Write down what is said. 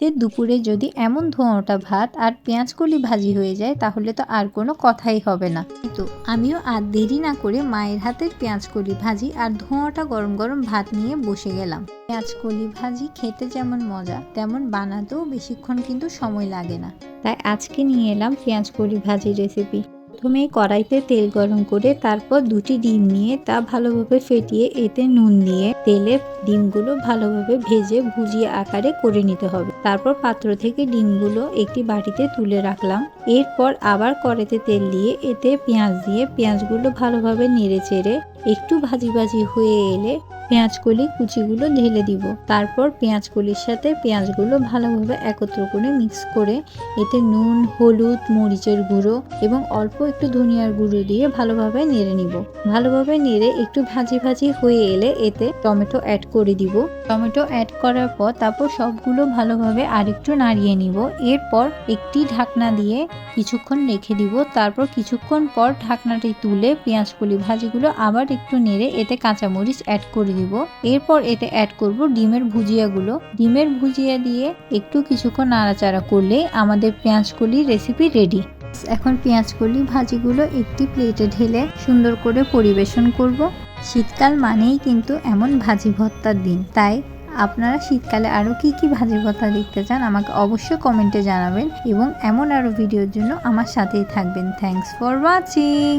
শীতের দুপুরে যদি এমন ধোঁয়াটা ভাত আর পেঁয়াজকলি ভাজি হয়ে যায়, তাহলে তো আর কোনো কথাই হবে না। তো আমিও আর দেরি না করে মায়ের হাতের পেঁয়াজকলি ভাজি আর ধোঁয়াটা গরম গরম ভাত নিয়ে বসে গেলাম। পেঁয়াজকলি ভাজি খেতে যেমন মজা, তেমন বানাতেও বেশিক্ষণ কিন্তু সময় লাগে না। তাই আজকে নিয়ে এলাম পেঁয়াজকলি ভাজি রেসিপি প্রথমে কড়াইতে তেল গরম করে তারপর দুটি ডিম নিয়ে তা ভালোভাবে ফেটিয়ে এতে নুন দিয়ে তেলে ডিমগুলো ভালোভাবে ভেজে ভুজিয়ে আকারে করে নিতে হবে। তারপর পাত্র থেকে ডিমগুলো একটি বাটিতে তুলে রাখলাম। এরপর আবার কড়াইতে তেল দিয়ে এতে পেঁয়াজ দিয়ে পেঁয়াজগুলো ভালোভাবে নেড়ে চেড়ে একটু ভাজি ভাজি হয়ে এলে পেঁয়াজকলি কুচিগুলো ঢেলে দিব। তারপর পেঁয়াজকলির সাথে পেঁয়াজগুলো ভালোভাবে একত্র করে মিক্স করে এতে নুন, হলুদ, মরিচের গুঁড়ো এবং অল্প একটু ধনিয়ার গুঁড়ো দিয়ে ভালোভাবে নেড়ে নিব। ভালোভাবে নেড়ে একটু ভাজি ভাজি হয়ে এলে এতে টমেটো অ্যাড করে দিব। টমেটো অ্যাড করার পর তারপর সবগুলো ভালোভাবে আরেকটু নাড়িয়ে নিব। এরপর একটি ঢাকনা দিয়ে কিছুক্ষণ রেখে দিব। তারপর কিছুক্ষণ পর ঢাকনাটি তুলে পেঁয়াজ পেঁয়াজকলি ভাজিগুলো আবার একটু নেড়ে এতে কাঁচামরিচ অ্যাড করে দিব। এরপর এতে অ্যাড করব ডিমের ভুজিয়াগুলো। ডিমের ভুজিয়া দিয়ে একটু কিছুক্ষণ নাড়াচাড়া করলে আমাদের পেঁয়াজ পেঁয়াজকলি রেসিপি রেডি এখন পেঁয়াজকলি ভাজিগুলো একটি প্লেটে ঢেলে সুন্দর করে পরিবেশন করব। শীতকাল মানেই কিন্তু এমন ভাজি ভর্তার দিন। তাই আপনারা শীতকালে আরও কি কি ভাজি ভর্তা দেখতে চান আমাকে অবশ্যই কমেন্টে জানাবেন এবং এমন আরও ভিডিওর জন্য আমার সাথেই থাকবেন। Thanks for watching